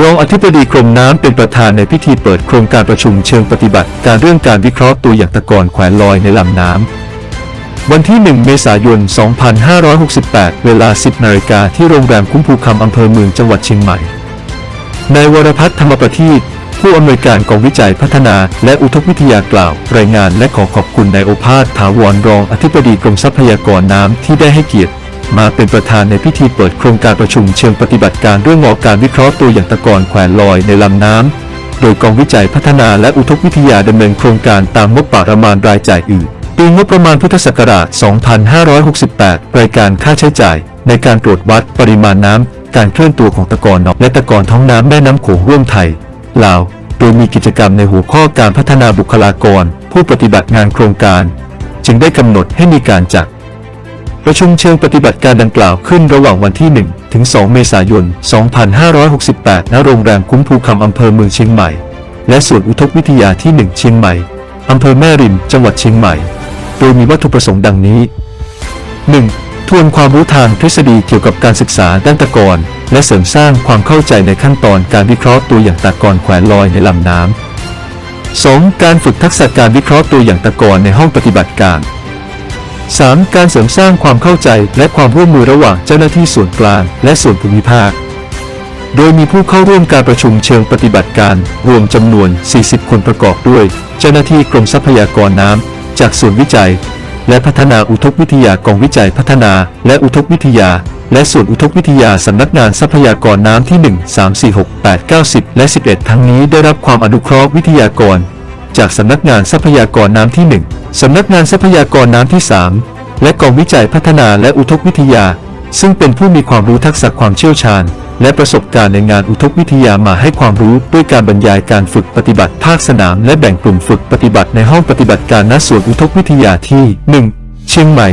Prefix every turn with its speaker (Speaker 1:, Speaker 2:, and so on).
Speaker 1: รองอธิบดีกรมน้ำเป็นประธานในพิธีเปิดโครงการประชุมเชิงปฏิบัติ การเรื่องการวิเคราะห์ตัวอย่างตะกอนแขวนลอยในลำน้ำวันที่ 1 เมษายน 2568 เวลา 10 นาฬิกาที่โรงแรมคุ้มภูคำอำเภอเมืองจังหวัดเชียงใหม่นายวรพัฒน์ธรรมประทีปผู้อำนวยการกองวิจัยพัฒนา และอุทกวิทยากล่าว รายงานและขอขอบคุณนายโอภาสถาวรรองอธิบดีกรมทรัพยากรน้ำที่ได้ให้เกียรติ มาเป็นประธานในพิธีเปิดโครงการประชุมเชิงปฏิบัติการเรื่องงอการวิเคราะห์ตัวอย่างตะกอนแขวนลอยในลำน้ำ โดยกองวิจัยพัฒนาและอุทกวิทยาดำเนินโครงการตามงบประมาณรายจ่ายอื่น ปีงบประมาณพุทธศักราช 2568 รายการค่าใช้จ่าย ในการตรวจวัดปริมาณน้ำ การเคลื่อนตัวของตะกอนนอกและตะกอนท้องน้ำแม่น้ำโขงร่วมไทย ลาว โดยมีกิจกรรมในหัวข้อการพัฒนาบุคลากร ผู้ปฏิบัติงานโครงการ จึงได้กำหนดให้มีการจัด ประชุมเชิงปฏิบัติการดังกล่าวขึ้นระหว่างวันที่ 1 ถึง 2 เมษายน 2568 ณ โรงแรมคุ้มภูคำอำเภอเมืองเชียงใหม่ และส่วนอุทกวิทยาที่ 1 เชียงใหม่ อำเภอแม่ริม จังหวัดเชียงใหม่ โดยมีวัตถุประสงค์ดังนี้ 1. ทวนความรู้ทางทฤษฎีเกี่ยวกับการศึกษาด้านตะกอนและเสริมสร้างความเข้าใจในขั้นตอนการวิเคราะห์ตัวอย่างตะกอนแขวนลอยในลำน้ำ 2. การฝึกทักษะการวิเคราะห์ตัวอย่างตะกอนในห้องปฏิบัติการ 3. การเสริมสร้างความเข้าใจและความร่วมมือระหว่างเจ้าหน้าที่ส่วนกลางและส่วนภูมิภาค โดยมีผู้เข้าร่วมการประชุมเชิงปฏิบัติการ รวมจำนวน 40 คนประกอบด้วย เจ้าหน้าที่กรมทรัพยากรน้ำจากศูนวิจัย และพัฒนาอุทกวิทยากองวิจัยพัฒนา และอุทกวิทยา และส่วนอุทกวิทยาสำนักงานทรัพยากรน้ำที่ 1 3 4 6 8 9 10 และ 11 ทั้งนี้ได้รับความอนุเคราะห์วิทยากร จากสำนักงานทรัพยากรน้ำที่ 1 สำนักงานทรัพยากรน้ำที่ 3 และกองวิจัยพัฒนาและอุทกวิทยา ซึ่งเป็นผู้มีความรู้ทักษะความเชี่ยวชาญ และประสบการณ์ในงานอุทกวิทยามาให้ความรู้ด้วยการบรรยายการฝึกปฏิบัติภาคสนาม และแบ่งกลุ่มฝึกปฏิบัติในห้องปฏิบัติการณส่วนอุทกวิทยาที่ 1 เชียงใหม่